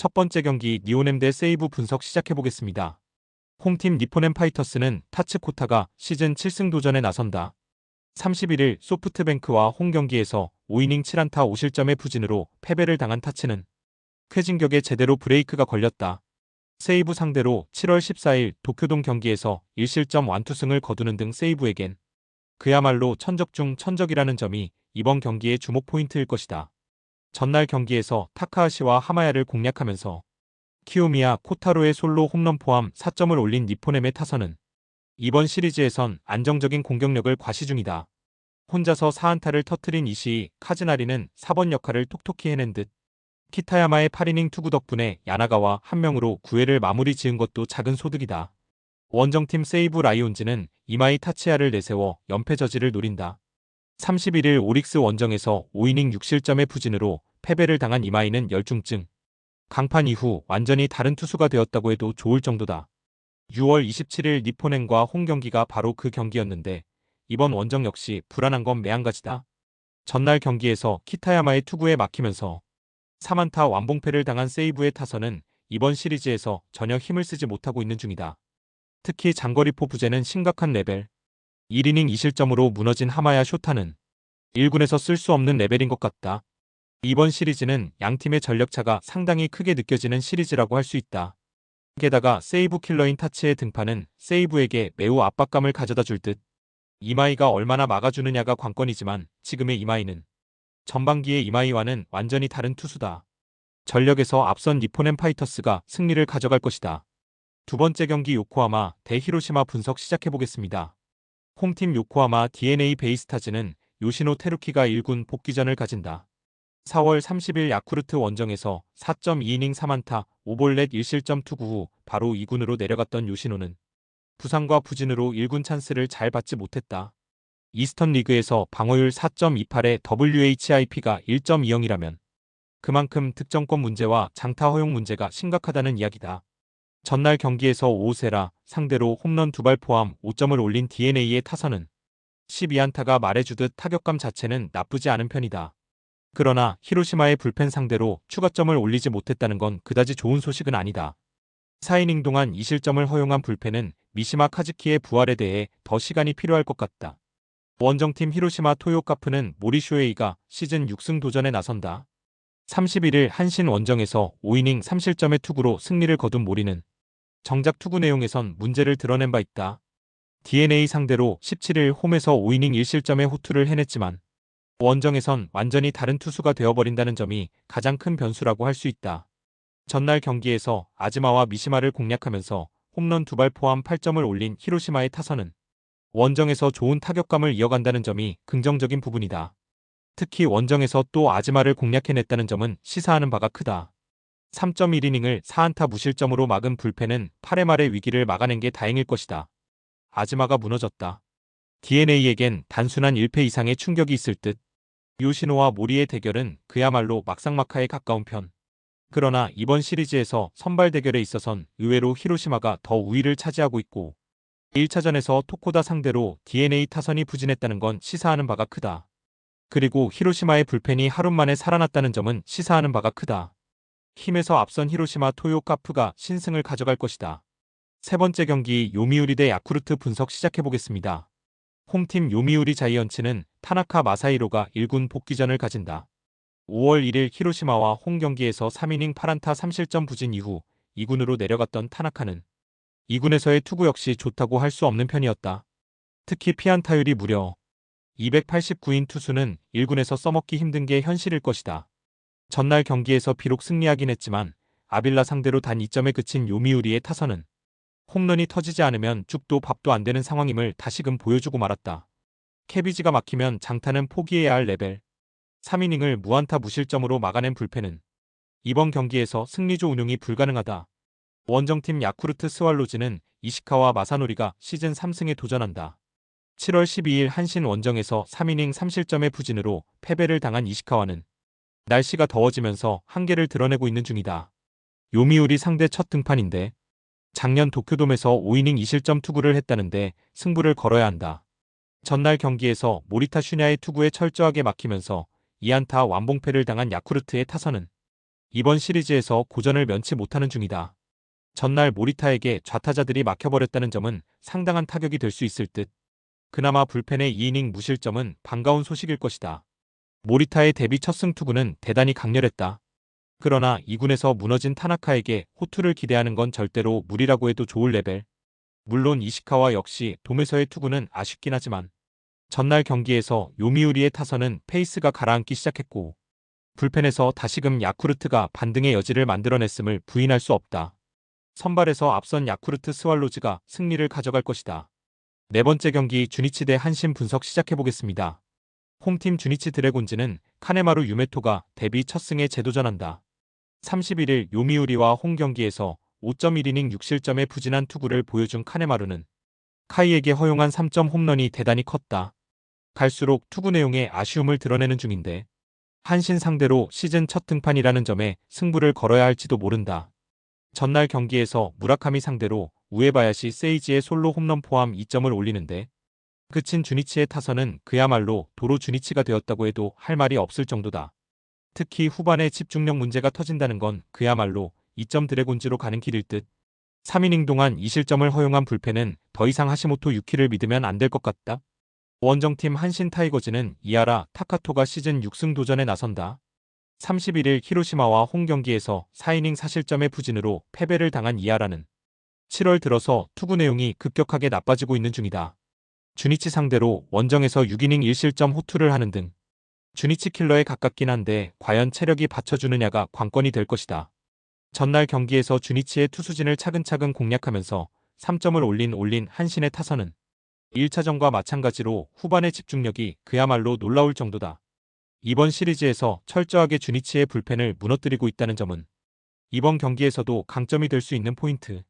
첫 번째 경기 니오넴 대 세이브 분석 시작해보겠습니다. 홈팀 니포넴 파이터스는 타츠코타가 시즌 7승 도전에 나선다. 31일 소프트뱅크와 홈 경기에서 5이닝 7안타 5실점의 부진으로 패배를 당한 타츠는 쾌진격에 제대로 브레이크가 걸렸다. 세이브 상대로 7월 14일 도쿄돔 경기에서 1실점 완투승을 거두는 등 세이브에겐 그야말로 천적 중 천적이라는 점이 이번 경기의 주목 포인트일 것이다. 전날 경기에서 타카하시와 하마야를 공략하면서 키오미야 코타로의 솔로 홈런 포함 4점을 올린 니포넴의 타선은 이번 시리즈에선 안정적인 공격력을 과시 중이다. 혼자서 4안타를 터트린 이시이 카즈나리는 4번 역할을 톡톡히 해낸 듯 키타야마의 8이닝 투구 덕분에 야나가와 한 명으로 9회를 마무리 지은 것도 작은 소득이다. 원정팀 세이브 라이온즈는 이마이 타치야를 내세워 연패 저지를 노린다. 31일 오릭스 원정에서 5이닝 6실점의 부진으로 패배를 당한 이마이는 열중증. 강판 이후 완전히 다른 투수가 되었다고 해도 좋을 정도다. 6월 27일 니포넨과 홈 경기가 바로 그 경기였는데 이번 원정 역시 불안한 건 매한가지다. 전날 경기에서 키타야마의 투구에 막히면서 3안타 완봉패를 당한 세이브의 타선은 이번 시리즈에서 전혀 힘을 쓰지 못하고 있는 중이다. 특히 장거리 포 부재는 심각한 레벨. 1이닝 2실점으로 무너진 하마야 쇼타는 1군에서 쓸 수 없는 레벨인 것 같다. 이번 시리즈는 양팀의 전력차가 상당히 크게 느껴지는 시리즈라고 할 수 있다. 게다가 세이브 킬러인 타츠의 등판은 세이브에게 매우 압박감을 가져다 줄 듯. 이마이가 얼마나 막아주느냐가 관건이지만 지금의 이마이는 전반기의 이마이와는 완전히 다른 투수다. 전력에서 앞선 니포넴 파이터스가 승리를 가져갈 것이다. 두 번째 경기 요코하마 대 히로시마 분석 시작해보겠습니다. 홈팀 요코하마 DNA 베이스타즈는 요시노 테루키가 1군 복귀전을 가진다. 4월 30일 야쿠르트 원정에서 4.2이닝 3안타 5볼넷 1실점 투구 후 바로 2군으로 내려갔던 요시노는 부상과 부진으로 1군 찬스를 잘 받지 못했다. 이스턴 리그에서 방어율 4.28에 WHIP가 1.20이라면 그만큼 득점권 문제와 장타 허용 문제가 심각하다는 이야기다. 전날 경기에서 오세라 상대로 홈런 두 발 포함 5점을 올린 DNA의 타선은 12안타가 말해주듯 타격감 자체는 나쁘지 않은 편이다. 그러나 히로시마의 불펜 상대로 추가점을 올리지 못했다는 건 그다지 좋은 소식은 아니다. 4이닝 동안 2실점을 허용한 불펜은 미시마 카즈키의 부활에 대해 더 시간이 필요할 것 같다. 원정팀 히로시마 토요카프는 모리쇼에이가 시즌 6승 도전에 나선다. 31일 한신 원정에서 5이닝 3실점의 투구로 승리를 거둔 모리는 정작 투구 내용에선 문제를 드러낸 바 있다. DNA 상대로 17일 홈에서 5이닝 1실점의 호투를 해냈지만 원정에선 완전히 다른 투수가 되어버린다는 점이 가장 큰 변수라고 할 수 있다. 전날 경기에서 아즈마와 미시마를 공략하면서 홈런 두 발 포함 8점을 올린 히로시마의 타선은 원정에서 좋은 타격감을 이어간다는 점이 긍정적인 부분이다. 특히 원정에서 또 아즈마를 공략해냈다는 점은 시사하는 바가 크다. 3.1이닝을 4안타 무실점으로 막은 불펜은 8회 말의 위기를 막아낸 게 다행일 것이다. 아즈마가 무너졌다. DNA에겐 단순한 1패 이상의 충격이 있을 듯 요시노와 모리의 대결은 그야말로 막상막하에 가까운 편. 그러나 이번 시리즈에서 선발 대결에 있어선 의외로 히로시마가 더 우위를 차지하고 있고 1차전에서 토코다 상대로 DNA 타선이 부진했다는 건 시사하는 바가 크다. 그리고 히로시마의 불펜이 하루 만에 살아났다는 점은 시사하는 바가 크다. 힘에서 앞선 히로시마 토요카프가 신승을 가져갈 것이다. 세 번째 경기 요미우리 대 야쿠르트 분석 시작해보겠습니다. 홈팀 요미우리 자이언츠는 타나카 마사이로가 1군 복귀전을 가진다. 5월 1일 히로시마와 홈 경기에서 3이닝 8안타 3실점 부진 이후 2군으로 내려갔던 타나카는 2군에서의 투구 역시 좋다고 할 수 없는 편이었다. 특히 피안타율이 무려 289인 투수는 1군에서 써먹기 힘든 게 현실일 것이다. 전날 경기에서 비록 승리하긴 했지만 아빌라 상대로 단 2점에 그친 요미우리의 타선은 홈런이 터지지 않으면 죽도 밥도 안 되는 상황임을 다시금 보여주고 말았다. 캐비지가 막히면 장타는 포기해야 할 레벨. 3이닝을 무안타 무실점으로 막아낸 불펜은 이번 경기에서 승리조 운용이 불가능하다. 원정팀 야쿠르트 스왈로즈는 이시카와 마사노리가 시즌 3승에 도전한다. 7월 12일 한신 원정에서 3이닝 3실점의 부진으로 패배를 당한 이시카와는 날씨가 더워지면서 한계를 드러내고 있는 중이다. 요미우리 상대 첫 등판인데 작년 도쿄돔에서 5이닝 2실점 투구를 했다는데 승부를 걸어야 한다. 전날 경기에서 모리타 슈냐의 투구에 철저하게 막히면서 2안타 완봉패를 당한 야쿠르트의 타선은 이번 시리즈에서 고전을 면치 못하는 중이다. 전날 모리타에게 좌타자들이 막혀버렸다는 점은 상당한 타격이 될 수 있을 듯. 그나마 불펜의 2이닝 무실점은 반가운 소식일 것이다. 모리타의 데뷔 첫 승투구는 대단히 강렬했다. 그러나 2군에서 무너진 타나카에게 호투를 기대하는 건 절대로 무리라고 해도 좋을 레벨. 물론 이시카와 역시 돔에서의 투구는 아쉽긴 하지만 전날 경기에서 요미우리의 타선은 페이스가 가라앉기 시작했고 불펜에서 다시금 야쿠르트가 반등의 여지를 만들어냈음을 부인할 수 없다. 선발에서 앞선 야쿠르트 스왈로즈가 승리를 가져갈 것이다. 네 번째 경기 주니치 대 한신 분석 시작해보겠습니다. 홈팀 주니치 드래곤즈는 카네마루 유메토가 데뷔 첫 승에 재도전한다. 31일 요미우리와 홈 경기에서 5.1이닝 6실점의 부진한 투구를 보여준 카네마루는 카이에게 허용한 3점 홈런이 대단히 컸다. 갈수록 투구 내용에 아쉬움을 드러내는 중인데 한신 상대로 시즌 첫 등판이라는 점에 승부를 걸어야 할지도 모른다. 전날 경기에서 무라카미 상대로 우에바야시 세이지의 솔로 홈런 포함 2점을 올리는데 그친 주니치의 타선은 그야말로 도로 주니치가 되었다고 해도 할 말이 없을 정도다. 특히 후반에 집중력 문제가 터진다는 건 그야말로 2점 드래곤즈로 가는 길일 듯. 3이닝 동안 2실점을 허용한 불펜은 더 이상 하시모토 유키를 믿으면 안 될 것 같다. 원정팀 한신 타이거즈는 이하라 타카토가 시즌 6승 도전에 나선다. 31일 히로시마와 홈 경기에서 4이닝 4실점의 부진으로 패배를 당한 이하라는 7월 들어서 투구 내용이 급격하게 나빠지고 있는 중이다. 주니치 상대로 원정에서 6이닝 1실점 호투를 하는 등 주니치 킬러에 가깝긴 한데 과연 체력이 받쳐주느냐가 관건이 될 것이다. 전날 경기에서 주니치의 투수진을 차근차근 공략하면서 3점을 올린 올린 한신의 타선은 1차전과 마찬가지로 후반의 집중력이 그야말로 놀라울 정도다. 이번 시리즈에서 철저하게 주니치의 불펜을 무너뜨리고 있다는 점은 이번 경기에서도 강점이 될 수 있는 포인트.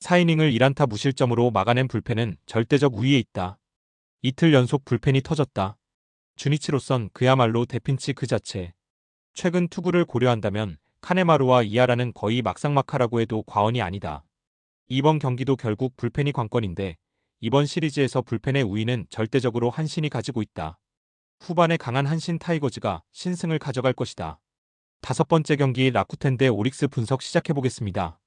4이닝을 1안타 무실점으로 막아낸 불펜은 절대적 우위에 있다. 이틀 연속 불펜이 터졌다. 주니치로선 그야말로 대핀치 그 자체. 최근 투구를 고려한다면 카네마루와 이하라는 거의 막상막하라고 해도 과언이 아니다. 이번 경기도 결국 불펜이 관건인데 이번 시리즈에서 불펜의 우위는 절대적으로 한신이 가지고 있다. 후반에 강한 한신 타이거즈가 신승을 가져갈 것이다. 다섯 번째 경기 라쿠텐 대 오릭스 분석 시작해보겠습니다.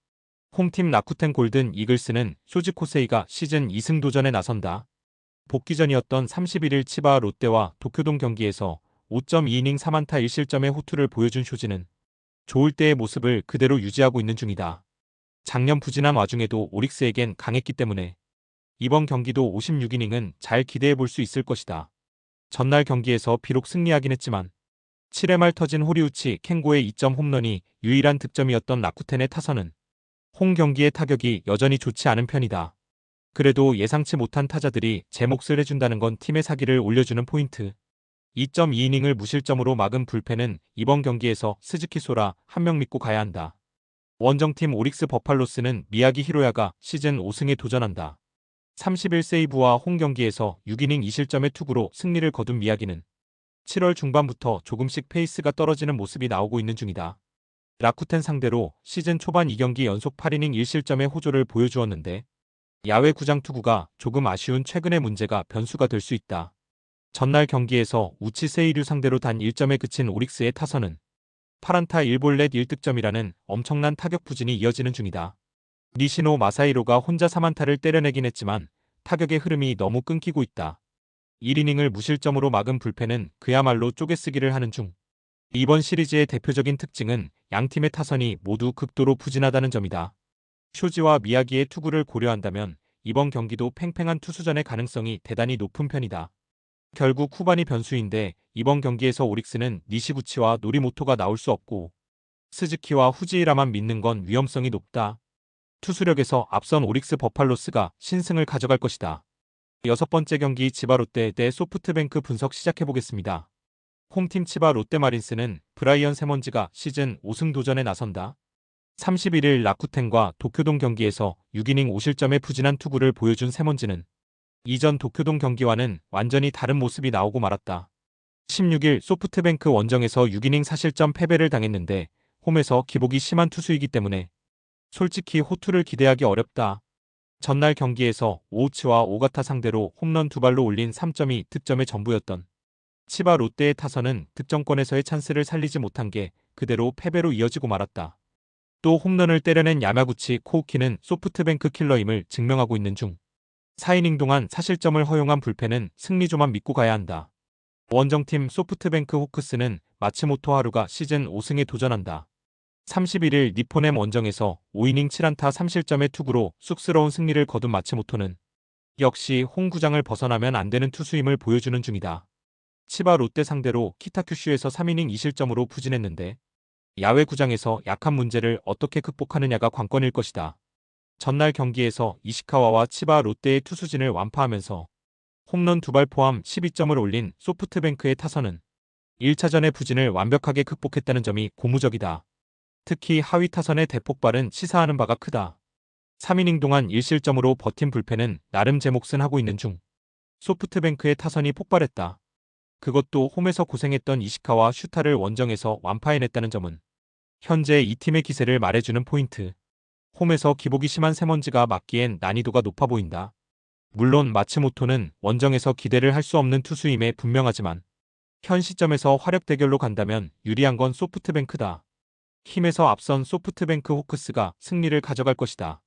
홈팀 라쿠텐 골든 이글스는 쇼지 코세이가 시즌 2승 도전에 나선다. 복귀 전이었던 31일 치바 롯데와 도쿄돔 경기에서 5.2이닝 3안타 1실점의 호투를 보여준 쇼지는 좋을 때의 모습을 그대로 유지하고 있는 중이다. 작년 부진한 와중에도 오릭스에겐 강했기 때문에 이번 경기도 56이닝은 잘 기대해 볼 수 있을 것이다. 전날 경기에서 비록 승리하긴 했지만 7회 말 터진 호리우치 켄고의 2점 홈런이 유일한 득점이었던 라쿠텐의 타선은 홈 경기의 타격이 여전히 좋지 않은 편이다. 그래도 예상치 못한 타자들이 제 몫을 해준다는 건 팀의 사기를 올려주는 포인트. 2.2이닝을 무실점으로 막은 불펜은 이번 경기에서 스즈키 소라 한 명 믿고 가야 한다. 원정팀 오릭스 버팔로스는 미야기 히로야가 시즌 5승에 도전한다. 30일 세이브와 홈 경기에서 6이닝 2실점의 투구로 승리를 거둔 미야기는 7월 중반부터 조금씩 페이스가 떨어지는 모습이 나오고 있는 중이다. 라쿠텐 상대로 시즌 초반 2경기 연속 8이닝 1실점의 호조를 보여주었는데 야외 구장 투구가 조금 아쉬운 최근의 문제가 변수가 될 수 있다. 전날 경기에서 우치 세이류 상대로 단 1점에 그친 오릭스의 타선은 8안타 1볼넷 1득점이라는 엄청난 타격 부진이 이어지는 중이다. 니시노 마사이로가 혼자 3안타를 때려내긴 했지만 타격의 흐름이 너무 끊기고 있다. 1이닝을 무실점으로 막은 불펜은 그야말로 쪼개쓰기를 하는 중. 이번 시리즈의 대표적인 특징은 양팀의 타선이 모두 극도로 부진하다는 점이다. 쇼지와 미야기의 투구를 고려한다면 이번 경기도 팽팽한 투수전의 가능성이 대단히 높은 편이다. 결국 후반이 변수인데 이번 경기에서 오릭스는 니시구치와 노리모토가 나올 수 없고 스즈키와 후지이라만 믿는 건 위험성이 높다. 투수력에서 앞선 오릭스 버팔로스가 신승을 가져갈 것이다. 여섯 번째 경기 치바 롯데 대 소프트뱅크 분석 시작해보겠습니다. 홈팀 치바 롯데 마린스는 브라이언 세먼즈가 시즌 5승 도전에 나선다. 31일 라쿠텐과 도쿄동 경기에서 6이닝 5실점의 부진한 투구를 보여준 세먼지는 이전 도쿄동 경기와는 완전히 다른 모습이 나오고 말았다. 16일 소프트뱅크 원정에서 6이닝 4실점 패배를 당했는데 홈에서 기복이 심한 투수이기 때문에 솔직히 호투를 기대하기 어렵다. 전날 경기에서 오우츠와 오가타 상대로 홈런 두 발로 올린 3점이 득점의 전부였던 치바 롯데의 타선은 득점권에서의 찬스를 살리지 못한 게 그대로 패배로 이어지고 말았다. 또 홈런을 때려낸 야마구치 코우키는 소프트뱅크 킬러임을 증명하고 있는 중 4이닝 동안 사실점을 허용한 불펜은 승리조만 믿고 가야 한다. 원정팀 소프트뱅크 호크스는 마츠모토 하루가 시즌 5승에 도전한다. 31일 니포넴 원정에서 5이닝 7안타 3실점의 투구로 쑥스러운 승리를 거둔 마츠모토는 역시 홈구장을 벗어나면 안 되는 투수임을 보여주는 중이다. 치바 롯데 상대로 키타큐슈에서 3이닝 2실점으로 부진했는데 야외 구장에서 약한 문제를 어떻게 극복하느냐가 관건일 것이다. 전날 경기에서 이시카와와 치바 롯데의 투수진을 완파하면서 홈런 두 발 포함 12점을 올린 소프트뱅크의 타선은 1차전의 부진을 완벽하게 극복했다는 점이 고무적이다. 특히 하위 타선의 대폭발은 시사하는 바가 크다. 3이닝 동안 1실점으로 버틴 불펜은 나름 제 몫은 하고 있는 중 소프트뱅크의 타선이 폭발했다. 그것도 홈에서 고생했던 이시카와 슈타를 원정에서 완파해냈다는 점은 현재 이 팀의 기세를 말해주는 포인트. 홈에서 기복이 심한 세먼지가 막기엔 난이도가 높아 보인다. 물론 마츠모토는 원정에서 기대를 할 수 없는 투수임에 분명하지만 현 시점에서 화력 대결로 간다면 유리한 건 소프트뱅크다. 힘에서 앞선 소프트뱅크 호크스가 승리를 가져갈 것이다.